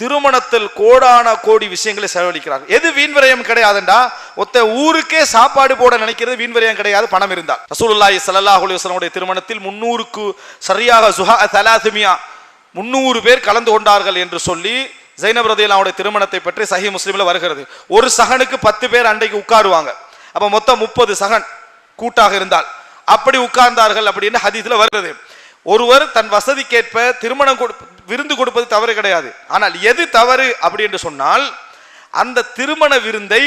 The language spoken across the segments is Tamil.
திருமணத்தில் கோடான கோடி விஷயங்களை செலவழிக்கிறார் எது வீண்வரையம் கிடையாதுண்டா? ஒத்த ஊருக்கே சாப்பாடு போட நினைக்கிறது வீண்வரையம் கிடையாது பணம் இருந்தால் ரசூலுல்லாஹி சல்லாஹ் அலைஹி திருமணத்தில் முன்னூறுக்கு சரியாக சுஹா தலாசுமியா முன்னூறு பேர் கலந்து கொண்டார்கள் என்று சொல்லி ஜைனப் ரதியல்லாவுடைய திருமணத்தை பற்றி சஹி முஸ்லீமில் வருகிறது. ஒரு சகனுக்கு பத்து பேர் அன்றைக்கு உட்காருவாங்க. அப்போ மொத்தம் முப்பது சகன் கூட்டாக இருந்தால். அப்படி உட்கார்ந்தார்கள் அப்படின்னு ஹதீஸில் வருகிறது. ஒருவர் தன் வசதிக்கேற்ப திருமணம் கொடு விருந்து கொடுப்பது தவறு கிடையாது. ஆனால் எது தவறு அப்படி என்று சொன்னால் அந்த திருமண விருந்தை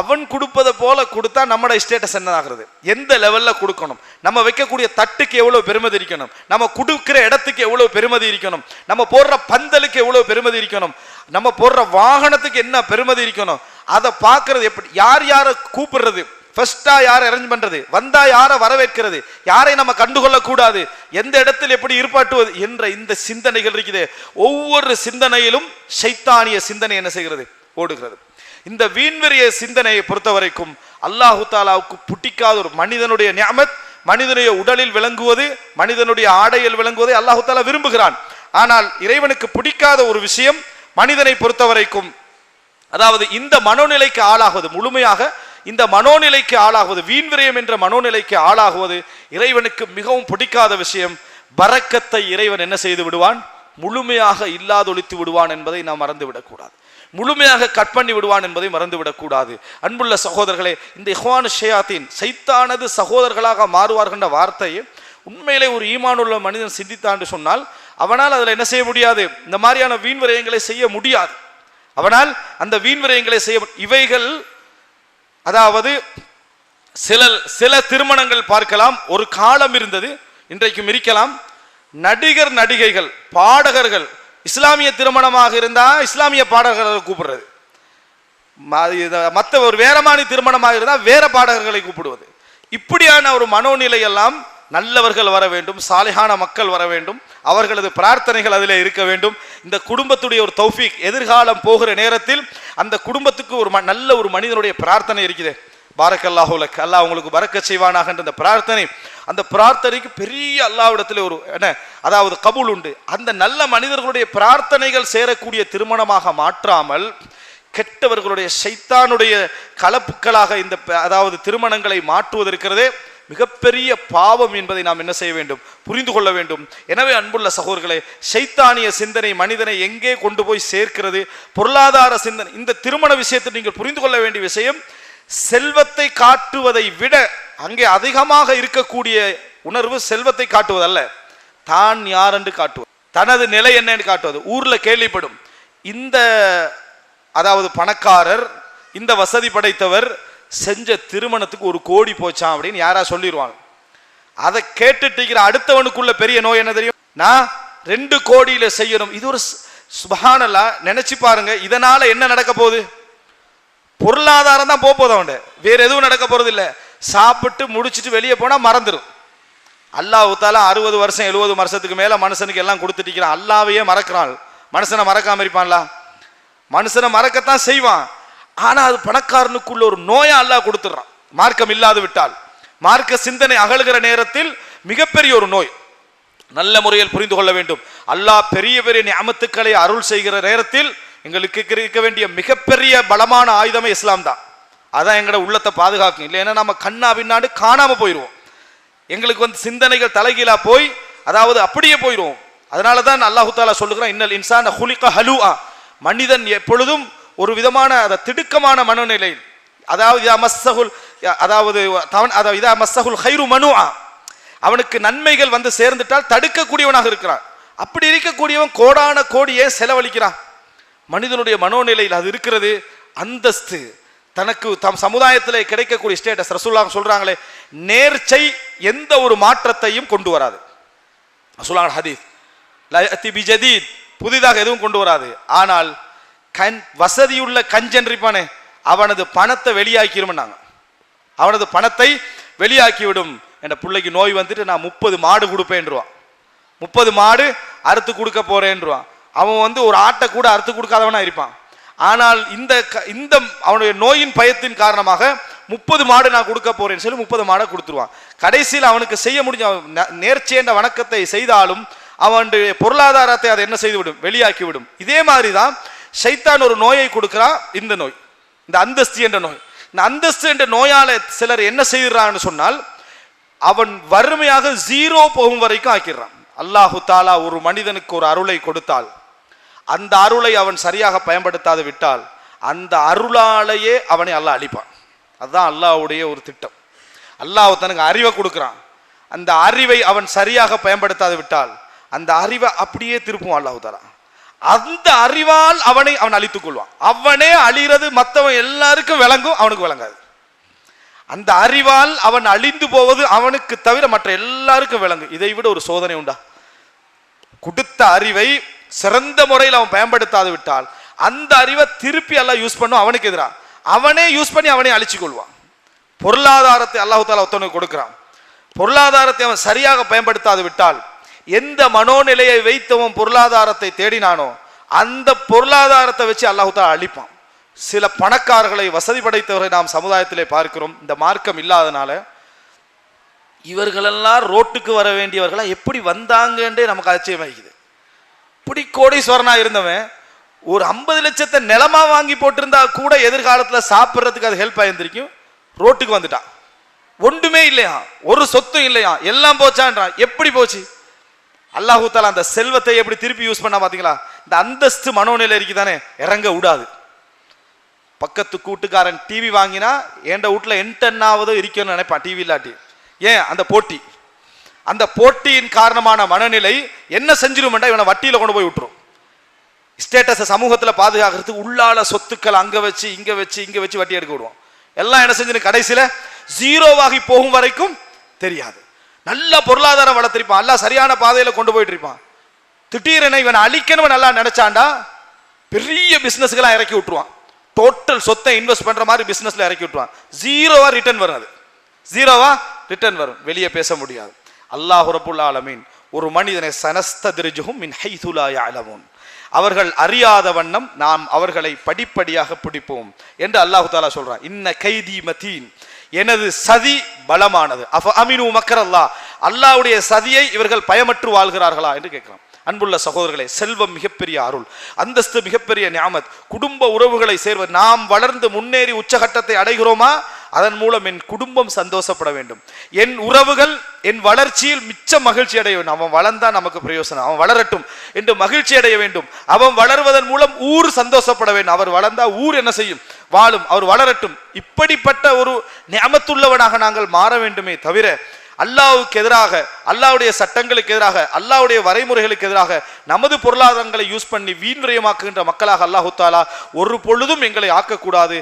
அவன் கொடுப்பதை போல கொடுத்தா நம்மளோட ஸ்டேட்டஸ் என்னதாகிறது? எந்த லெவலில் கொடுக்கணும்? நம்ம வைக்கக்கூடிய தட்டுக்கு எவ்வளோ பெருமதி இருக்கணும்? நம்ம கொடுக்குற இடத்துக்கு எவ்வளோ பெருமதி இருக்கணும்? நம்ம போடுற பந்தலுக்கு எவ்வளோ பெருமதி இருக்கணும்? நம்ம போடுற வாகனத்துக்கு என்ன பெருமதி இருக்கணும்? அதை பார்க்கறது எப்படி? யார் யாரை கூப்பிடுறது? ஃபர்ஸ்டா யாரை அரேஞ்ச் பண்றது? வந்தா யாரை வரவேற்கிறது? யாரை நம்ம கண்டுகொள்ள கூடாது எந்த இடத்தில் எப்படி இருப்பாட்டுவது? என்ற இந்த சிந்தனைகள் இருக்குது. ஒவ்வொரு சிந்தனையிலும் சைத்தானிய சிந்தனை என்ன செய்கிறது? ஓடுகிறது. இந்த வீண்வெறிய சிந்தனையை பொறுத்த வரைக்கும் அல்லாஹு தாலாவுக்கு பிடிக்காத ஒரு மனிதனுடைய ஞாபத் மனிதனுடைய உடலில் விளங்குவது மனிதனுடைய ஆடையில் விளங்குவதை அல்லாஹு தாலா விரும்புகிறான். ஆனால் இறைவனுக்கு பிடிக்காத ஒரு விஷயம் மனிதனை பொறுத்த வரைக்கும் அதாவது இந்த மனோநிலைக்கு ஆளாகுவது. முழுமையாக இந்த மனோநிலைக்கு ஆளாகுவது வீண் விரயம் என்ற மனோநிலைக்கு ஆளாகுவது இறைவனுக்கு மிகவும் பிடிக்காத விஷயம். பறக்கத்தை இறைவன் என்ன செய்து விடுவான்? முழுமையாக இல்லாதொழித்து விடுவான் என்பதை நாம் மறந்து விடக்கூடாது முழுமையாக கட் பண்ணி விடுவான் என்பதை மறந்து விடக்கூடாது அன்புள்ள சகோதரர்களே இந்த இஹ்வான் ஷேயாத்தின் சைத்தானது சகோதரர்களாக மாறுவார்கின்ற வார்த்தையை உண்மையிலே ஒரு ஈமானுள்ள மனிதன் சிந்தித்தாண்டு சொன்னால் அவனால் அதில் என்ன செய்ய முடியாது? இந்த மாதிரியான வீண் விரயங்களை செய்ய முடியாது. அவனால் அந்த வீண் விரயங்களை செய்ய இவைகள் அதாவது சில சில திருமணங்கள் பார்க்கலாம் ஒரு காலம் இருந்தது இன்றைக்கும் இருக்கலாம் நடிகர் நடிகைகள் பாடகர்கள் இஸ்லாமிய திருமணமாக இருந்தால் இஸ்லாமிய பாடகர்களை கூப்பிடுறது. மற்ற ஒரு வேறமானி திருமணமாக இருந்தால் வேற பாடகர்களை கூப்பிடுவது. இப்படியான ஒரு மனோநிலை எல்லாம் நல்லவர்கள் வர வேண்டும் சாலிகான மக்கள் வர வேண்டும் அவர்களது பிரார்த்தனைகள் அதில் இருக்க வேண்டும். இந்த குடும்பத்துடைய ஒரு தௌஃபீக் எதிர்காலம் போகிற நேரத்தில் அந்த குடும்பத்துக்கு ஒரு ம- நல்ல ஒரு மனிதனுடைய பிரார்த்தனை இருக்குது பாரக்கல்லாஹுலக் அல்லா உங்களுக்கு பறக்க செய்வானாக என்ற அந்த பிரார்த்தனை அந்த பிரார்த்தனைக்கு பெரிய அல்லாவிடத்தில் ஒரு என்ன அதாவது கபூல் உண்டு. அந்த நல்ல மனிதர்களுடைய பிரார்த்தனைகள் சேரக்கூடிய திருமணமாக மாற்றாமல் கெட்டவர்களுடைய சைத்தானுடைய கலப்புக்களாக இந்த அதாவது திருமணங்களை மாற்றுவதற்கிறதே மிகப்பெரிய பாவம் என்பதை நாம் என்ன செய்ய வேண்டும்? புரிந்து கொள்ள வேண்டும். எனவே அன்புள்ள சகோதரர்களே சைத்தானிய சிந்தனை மனிதனை எங்கே கொண்டு போய் சேர்க்கிறது? பொருளாதார சிந்தனை இந்த திருமண விஷயத்தை நீங்கள் புரிந்து கொள்ள வேண்டிய விஷயம் செல்வத்தை காட்டுவதை விட அங்கே அதிகமாக இருக்கக்கூடிய உணர்வு செல்வத்தை காட்டுவதல்ல. தான் யார் என்று காட்டுவது. தனது நிலை என்னன்னு காட்டுவது. ஊர்ல கேள்விப்படும். இந்த அதாவது பணக்காரர் இந்த வசதி படைத்தவர் செஞ்ச திருமணத்துக்கு ஒரு கோடி போச்சான் அப்படின்னு யாரா சொல்லிடுவாங்க அதை கேட்டுட்டு அடுத்தவனுக்குள்ள பெரிய நோய் என்ன தெரியும்? நான் ரெண்டு கோடியில செய்யணும். இது ஒரு சுபஹானல்லா நினைச்சு பாருங்க. இதனால என்ன நடக்க போகுது? பொருளாதாரம் தான் போக போதும் அவன் வேற எதுவும் நடக்க போறது இல்லை. சாப்பிட்டு முடிச்சிட்டு வெளியே போனா மறந்துடும் அல்லாஹ் தாலா அறுபது வருஷம் எழுபது வருஷத்துக்கு மேல மனுஷனுக்கு எல்லாம் கொடுத்துட்டு அல்லாவையே மறக்கிறான் மனுஷனை மறக்காம இருப்பான்ல? மனுஷனை மறக்கத்தான் செய்வான். ஆனா அது பணக்காரனுக்குள்ள ஒரு நோயா அல்லாஹ் கொடுத்துடுறான். மார்க்கம் இல்லாது விட்டால். மார்க்க சிந்தனை அகழுகிற நேரத்தில் மிகப்பெரிய ஒரு நோய். நல்ல முறையில் புரிந்து கொள்ள வேண்டும். அல்லாஹ் பெரிய பெரிய நியமத்துக்களை அருள் செய்கிற நேரத்தில் எங்களுக்கு இருக்க வேண்டிய மிகப்பெரிய பலமான ஆயுதமே இஸ்லாம் தான். அதான் எங்களோட உள்ளத்தை பாதுகாக்கும். இல்லைன்னா நம்ம கண்ணா பின்னாடி காணாம போயிடுவோம் எங்களுக்கு வந்து சிந்தனைகள் தலைகீழா போய் அதாவது அப்படியே போயிடுவோம் அதனால தான் அல்லாஹு தாலா சொல்லுகிறான் இன்னல் இன்சான ஹுலிக ஹலுஆ. மனிதன் எப்பொழுதும் ஒரு விதமான அந்த திடுக்கமான மனநிலையில். அதாவது இதா மஸ்ஸகுல் அதாவது தவன் அதாவது இதா மஸ்ஸகுல் ஹைரு மனுஆ. அவனுக்கு நன்மைகள் வந்து சேர்ந்துட்டால் தடுக்கக்கூடியவனாக இருக்கிறான். அப்படி இருக்கக்கூடியவன் கோடான கோடியே செலவழிக்கிறான். மனிதனுடைய மனோநிலையில் அது இருக்கிறது அந்தஸ்து. தனக்கு தம் சமுதாயத்தில் கிடைக்கக்கூடிய ஸ்டேட்டஸ் ரசூல்லாங்க சொல்றாங்களே நேர்ச்சை எந்த ஒரு மாற்றத்தையும் கொண்டு வராது. ரசூலாங்க ஹதீஸ் புதிதாக எதுவும் கொண்டு வராது. ஆனால் கண் வசதியுள்ள கஞ்சன் இருப்பானே அவனது பணத்தை வெளியாக்கிருமன்னாங்க அவனது பணத்தை வெளியாக்கி விடும் என்ற பிள்ளைக்கு நோய் வந்துட்டு நான் முப்பது மாடு கொடுப்பேன்ருவான் முப்பது மாடு அறுத்து கொடுக்க போறேன்ருவான் அவன் வந்து ஒரு ஆட்டை கூட அறுத்து கொடுக்காதவனா இருப்பான். ஆனால் இந்த க- இந்த அவனுடைய நோயின் பயத்தின் காரணமாக முப்பது மாடு நான் கொடுக்க போறேன்னு சொல்லி முப்பது மாடை கொடுத்துருவான். கடைசியில் அவனுக்கு செய்ய முடிஞ்ச நேர்ச்சேண்ட வணக்கத்தை செய்தாலும் அவனுடைய பொருளாதாரத்தை அதை என்ன செய்துவிடும்? வெளியாக்கி விடும் இதே மாதிரி தான் ஷைத்தான் ஒரு நோயை கொடுக்குறான் இந்த நோய். இந்த அந்தஸ்து என்ற நோய். இந்த அந்தஸ்து என்ற நோயால சிலர் என்ன செய்கிறான்னு சொன்னால் அவன் வறுமையாக ஜீரோ போகும் வரைக்கும் ஆக்கிடுறான். அல்லாஹு தாலா ஒரு மனிதனுக்கு ஒரு அருளை கொடுத்தால் அந்த அருளை அவன் சரியாக பயன்படுத்தாது விட்டால் அந்த அருளாலேயே அவனை அல்லாஹ் அழிப்பான். அதுதான் அல்லாஹுடைய ஒரு திட்டம். அல்லாஹ் தனக்கு அறிவை கொடுக்குறான். அந்த அறிவை அவன் சரியாக பயன்படுத்தாது விட்டால் அந்த அறிவை அப்படியே திருப்பும் அல்லாஹு தாலா. அந்த அறிவால் அவனை அவன் அழித்துக் கொள்வான். அவனே அழிகிறது மற்றவன் எல்லாருக்கும் விளங்கும் அவனுக்கு விளங்காது. அந்த அறிவால் அவன் அழிந்து போவது அவனுக்கு தவிர மற்ற எல்லாருக்கும் விளங்கும். இதை விட ஒரு சோதனை உண்டா? கொடுத்த அறிவை சிறந்த முறையில் அவன் பயன்படுத்தாது விட்டால் அந்த அறிவை திருப்பி எல்லாம் யூஸ் பண்ணும் அவனுக்கு எதிராக அவனே யூஸ் பண்ணி அவனே அழிச்சு கொள்வான். பொருளாதாரத்தை அல்லாஹு தாலா ஒருத்தவனுக்கு கொடுக்குறான். பொருளாதாரத்தை அவன் சரியாக பயன்படுத்தாது விட்டால் எந்த மனோநிலையை வைத்தவன் பொருளாதாரத்தை தேடினானோ அந்த பொருளாதாரத்தை வச்சு அல்லாஹுதா அழிப்பான். சில பணக்காரர்களை வசதி படைத்தவரை நாம் சமுதாயத்திலே பார்க்கிறோம். இந்த மார்க்கம் இல்லாதனால இவர்களெல்லாம் ரோட்டுக்கு வர வேண்டியவர்களாக எப்படி வந்தாங்கன்றே நமக்கு ஆச்சரியமாகிக்குது இப்படி கோடீஸ்வரனாக இருந்தவன் ஒரு ஐம்பது லட்சத்தை நிலமா வாங்கி போட்டிருந்தா கூட எதிர்காலத்தில் சாப்பிட்றதுக்கு அது ஹெல்ப் ஆயிருந்திருக்கும். ரோட்டுக்கு வந்துட்டான். ஒன்றுமே இல்லையா ஒரு சொத்தும் இல்லையா எல்லாம் போச்சான்றான். எப்படி போச்சு? அல்லாஹூ தாலா அந்த செல்வத்தை எப்படி திருப்பி யூஸ் பண்ணா பாத்தீங்களா? இந்த அந்தஸ்து மனோநிலை இருக்குதானே இறங்க விடாது. பக்கத்து கூட்டுக்காரன் டிவி வாங்கினா என் வீட்டில் என்டென்னாவது இருக்கணும்னு நினைப்பான் டிவி இல்லாட்டி. ஏன்? அந்த போட்டி. அந்த போட்டியின் காரணமான மனநிலை என்ன செஞ்சிருமெண்டா இவனை வட்டியில் கொண்டு போய் விட்டுரும். ஸ்டேட்டஸை சமூகத்தில் பாதுகாக்கிறதுக்கு உள்ளால சொத்துக்கள் அங்கே வச்சு இங்கே வச்சு இங்கே வச்சு வட்டி எடுக்க விடுவோம் எல்லாம் என்ன செஞ்சு கடைசியில் ஜீரோவாகி போகும் வரைக்கும் தெரியாது. நல்ல பொருளாதாரம் வளர்த்திருப்பான். எல்லாம் சரியான பாதையில் கொண்டு போயிட்டு இருப்பான் திடீரென இவன் அழிக்கணும் நல்லா நினைச்சாண்டா பெரிய பிஸ்னஸ்க்கெல்லாம் இறக்கி விட்டுருவான். டோட்டல் சொத்தை இன்வெஸ்ட் பண்ணுற மாதிரி பிஸ்னஸில் இறக்கி விட்டுருவான். ஜீரோவா ரிட்டர்ன் வரும் அது. ஜீரோவா ரிட்டர்ன் வரும். வெளியே பேச முடியாது. அல்லாஹ் ரபுல் ஆலமீன் ஒரு மனிதனை சனஸ்த திருஜுகும் மின் ஹைதுலாய யஅலமூன். அவர்கள் அறியாத வண்ணம் நாம் அவர்களை படிப்படியாக பிடிப்போம் என்று அல்லாஹு தாலா சொல்றான். இன்ன கைதி மதீன் எனது சதி பலமானது. அஃப அமினு மக்கர் அல்லாஹ் சதியை இவர்கள் பயமற்று வாழ்கிறார்களா என்று கேட்கலாம். அன்புள்ள சகோதரர்களே செல்வம் மிகப்பெரிய அருள். அந்தஸ்து மிகப்பெரிய ஞாமத் குடும்ப உறவுகளை சேர்வது நாம் வளர்ந்து முன்னேறி உச்சகட்டத்தை அடைகிறோமா? அதன் மூலம் என் குடும்பம் சந்தோஷப்பட வேண்டும். என் உறவுகள் என் வளர்ச்சியில் மிச்ச மகிழ்ச்சி அடைய வேண்டும். அவன் வளர்ந்தா நமக்கு பிரயோசனம். அவன் வளரட்டும் என்று மகிழ்ச்சி அடைய வேண்டும். அவன் வளர்வதன் மூலம் ஊர் சந்தோஷப்பட வேண்டும். அவர் வளர்ந்தா ஊர் என்ன செய்யும்? வாழும் அவர் வளரட்டும். இப்படிப்பட்ட ஒரு நியமத்துள்ளவனாக நாங்கள் மாற வேண்டுமே தவிர அல்லாவுக்கு எதிராக அல்லாஹ்வுடைய சட்டங்களுக்கு எதிராக அல்லாவுடைய வரைமுறைகளுக்கு எதிராக நமது பொருளாதாரங்களை யூஸ் பண்ணி வீண் விரயமாக்குகின்ற மக்களாக அல்லாஹு தாலா ஒரு பொழுதும் எங்களை ஆக்கக்கூடாது.